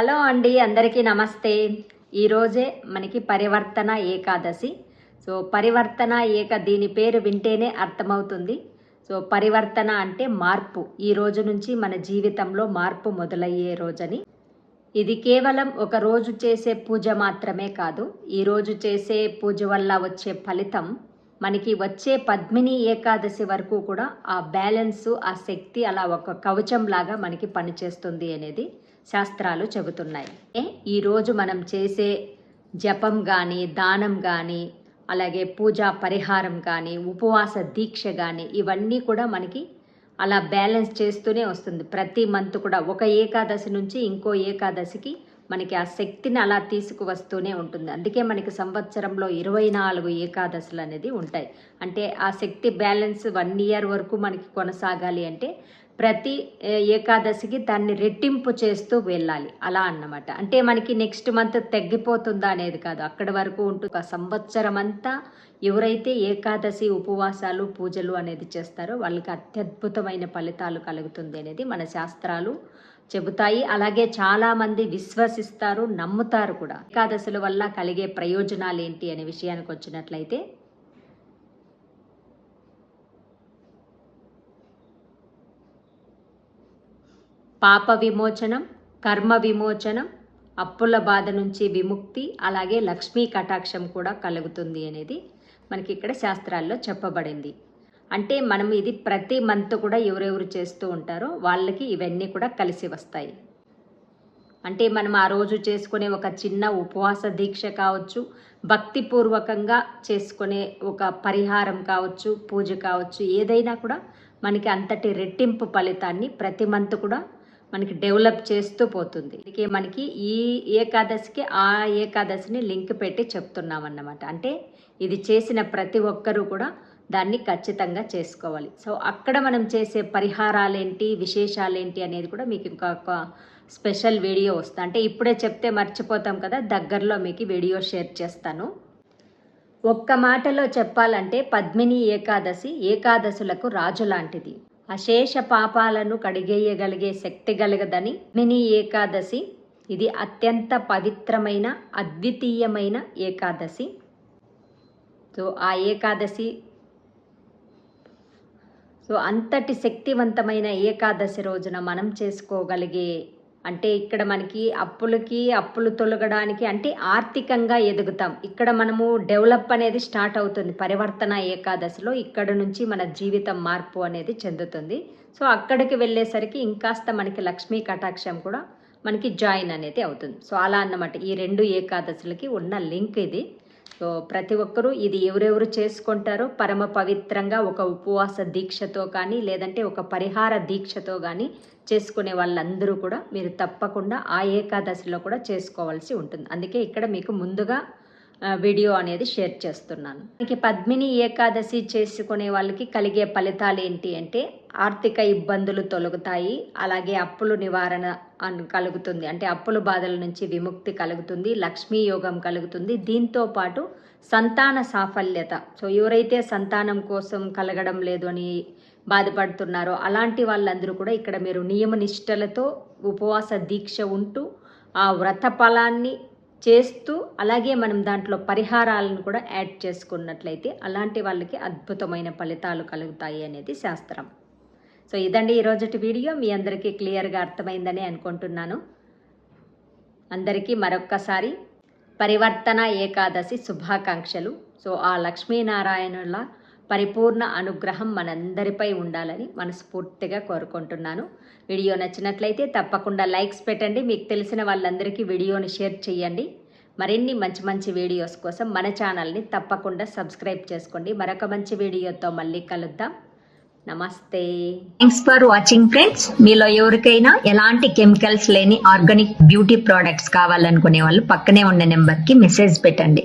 Hello అండి అందరికీ నమస్తే. ఈరోజే మనకి పరివర్తన ఏకాదశి. సో పరివర్తన ఏక దీని పేరు వింటేనే అర్థమవుతుంది. సో పరివర్తన అంటే మార్పు. ఈ రోజు నుంచి మన జీవితంలో మార్పు మొదలయ్యే రోజని. ఇది కేవలం ఒక రోజు చేసే పూజ మాత్రమే కాదు ఈ రోజు చేసే పూజ వల్ల వచ్చే ఫలితం మనకి వచ్చే పద్మిని ఏకాదశి వరకు కూడా ఆ బ్యాలెన్స్ ఆ శక్తి అలా ఒక కవచం లాగా మనకి పనిచేస్తుంది అనేది. శాస్త్రాలు చెబుతున్నాయి. ఏ, ఈరోజు మనం చేసే జపం కానీ దానం కానీ అలాగే పూజా పరిహారం కానీ ఉపవాస దీక్ష కానీ ఇవన్నీ కూడా మనకి అలా బ్యాలెన్స్ చేస్తూనే వస్తుంది. ప్రతి మంత్ కూడా ఒక ఏకాదశి నుంచి ఇంకో ఏకాదశికి మనకి ఆ శక్తిని అలా తీసుకువస్తూనే ఉంటుంది. అందుకే మనకి సంవత్సరంలో ఇరవై నాలుగు ఏకాదశులు అనేది ఉంటాయి. అంటే ఆ శక్తి బ్యాలెన్స్ వన్ ఇయర్ వరకు మనకి కొనసాగాలి అంటే ప్రతి ఏకాదశికి దాన్ని రెట్టింపు చేస్తూ వెళ్ళాలి. అలా అన్నమాట. అంటే మనకి నెక్స్ట్ మంత్ తగ్గిపోతుందా అనేది కాదు. అక్కడి వరకు ఉంటూ ఒక సంవత్సరం అంతా ఎవరైతే ఏకాదశి ఉపవాసాలు పూజలు అనేది చేస్తారో వాళ్ళకి అత్యద్భుతమైన ఫలితాలు కలుగుతుంది అనేది మన శాస్త్రాలు చెబుతాయి. అలాగే చాలామంది విశ్వసిస్తారు నమ్ముతారు కూడా. ఏకాదశుల వల్ల కలిగే ప్రయోజనాలు ఏంటి అనే విషయానికి వచ్చినట్లయితే పాప విమోచనం కర్మ విమోచనం అప్పుల బాధ నుంచి విముక్తి అలాగే లక్ష్మీ కటాక్షం కూడా కలుగుతుంది అనేది మనకి ఇక్కడ శాస్త్రాల్లో చెప్పబడింది. అంటే మనం ఇది ప్రతి మంత్ కూడా ఎవరెవరు చేస్తూ ఉంటారో వాళ్ళకి ఇవన్నీ కూడా కలిసి వస్తాయి. అంటే మనం ఆ రోజు చేసుకునే ఒక చిన్న ఉపవాస దీక్ష కావచ్చు భక్తిపూర్వకంగా చేసుకునే ఒక పరిహారం కావచ్చు పూజ కావచ్చు ఏదైనా కూడా మనకి అంతటి రెట్టింపు ఫలితాన్ని ప్రతి మంత్ కూడా మనకి డెవలప్ చేస్తూ పోతుంది. అందుకే మనకి ఈ ఏకాదశికి ఆ ఏకాదశిని లింక్ పెట్టి చెప్తున్నాం అన్నమాట అంటే ఇది చేసిన ప్రతి ఒక్కరూ కూడా దాన్ని ఖచ్చితంగా చేసుకోవాలి. సో అక్కడ మనం చేసే పరిహారాలేంటి విశేషాలేంటి అనేది కూడా మీకు ఇంకొక స్పెషల్ వీడియో వస్తుంది అంటే ఇప్పుడే చెప్తే మర్చిపోతాం కదా దగ్గరలో మీకు వీడియో షేర్ చేస్తాను. ఒక్క మాటలో చెప్పాలంటే పద్మిని ఏకాదశి ఏకాదశులకు రాజు లాంటిది. అశేష పాపాలను కడిగేయగలిగే శక్తి గలగదని మిని ఏకాదశి. ఇది అత్యంత పవిత్రమైన అద్వితీయమైన ఏకాదశి. సో ఆ ఏకాదశి సో అంతటి శక్తివంతమైన ఏకాదశి రోజున మనం చేసుకోగలిగే అంటే ఇక్కడ మనకి అప్పులకి అప్పులు తొలగడానికి అంటే ఆర్థికంగా ఎదుగుతాం. ఇక్కడ మనము డెవలప్ అనేది స్టార్ట్ అవుతుంది. పరివర్తన ఏకాదశిలో ఇక్కడ నుంచి మన జీవితం మార్పు అనేది చెందుతుంది. సో అక్కడికి వెళ్ళేసరికి ఇంకాస్త మనకి లక్ష్మీ కటాక్షం కూడా మనకి జాయిన్ అనేది అవుతుంది. సో అలా అన్నమాట. ఈ రెండు ఏకాదశులకి ఉన్న లింక్ ఇది. సో ప్రతి ఒక్కరూ ఇది ఎవరెవరు చేసుకుంటారో పరమ పవిత్రంగా ఒక ఉపవాస దీక్షతో కానీ లేదంటే ఒక పరిహార దీక్షతో కానీ చేసుకునే వాళ్ళందరూ కూడా మీరు తప్పకుండా ఆ ఏకాదశిలో కూడా చేసుకోవాల్సి ఉంటుంది. అందుకే ఇక్కడ మీకు ముందుగా వీడియో అనేది షేర్ చేస్తున్నాను. మనకి పద్మిని ఏకాదశి చేసుకునే వాళ్ళకి కలిగే ఫలితాలు ఏంటి అంటే ఆర్థిక ఇబ్బందులు తొలగుతాయి అలాగే అప్పులు నివారణ కలుగుతుంది. అంటే అప్పుల బాధల నుంచి విముక్తి కలుగుతుంది లక్ష్మీ యోగం కలుగుతుంది. దీంతో పాటు సంతాన సాఫల్యత. సో ఎవరైతే సంతానం కోసం కలగడం లేదు అని బాధపడుతున్నారో అలాంటి వాళ్ళందరూ కూడా ఇక్కడ మీరు నియమ నిష్టలతో ఉపవాస దీక్ష ఉంటూ ఆ వ్రత ఫలాన్ని చేస్తూ అలాగే మనం దాంట్లో పరిహారాలను కూడా యాడ్ చేసుకున్నట్లయితే అలాంటి వాళ్ళకి అద్భుతమైన ఫలితాలు కలుగుతాయి అనేది శాస్త్రం. సో ఇదండి ఈరోజుటి వీడియో. మీ అందరికీ క్లియర్గా అర్థమైందని అనుకుంటున్నాను. అందరికీ మరొక్కసారి పరివర్తన ఏకాదశి శుభాకాంక్షలు. సో ఆ లక్ష్మీనారాయణుల పరిపూర్ణ అనుగ్రహం మనందరిపై ఉండాలని మనస్ఫూర్తిగా కోరుకుంటున్నాను. వీడియో నచ్చినట్లయితే తప్పకుండా లైక్స్ పెట్టండి. మీకు తెలిసిన వాళ్ళందరికీ వీడియోని షేర్ చేయండి. మరిన్ని మంచి మంచి వీడియోస్ కోసం మన ఛానల్ని తప్పకుండా సబ్స్క్రైబ్ చేసుకోండి. మరొక మంచి వీడియోతో మళ్ళీ కలుద్దాం. నమస్తే. థ్యాంక్స్ ఫర్ వాచింగ్ ఫ్రెండ్స్ మీలో ఎవరికైనా ఎలాంటి కెమికల్స్ లేని ఆర్గానిక్ బ్యూటీ ప్రోడక్ట్స్ కావాలనుకునే వాళ్ళు పక్కనే ఉన్న నెంబర్కి మెసేజ్ పెట్టండి.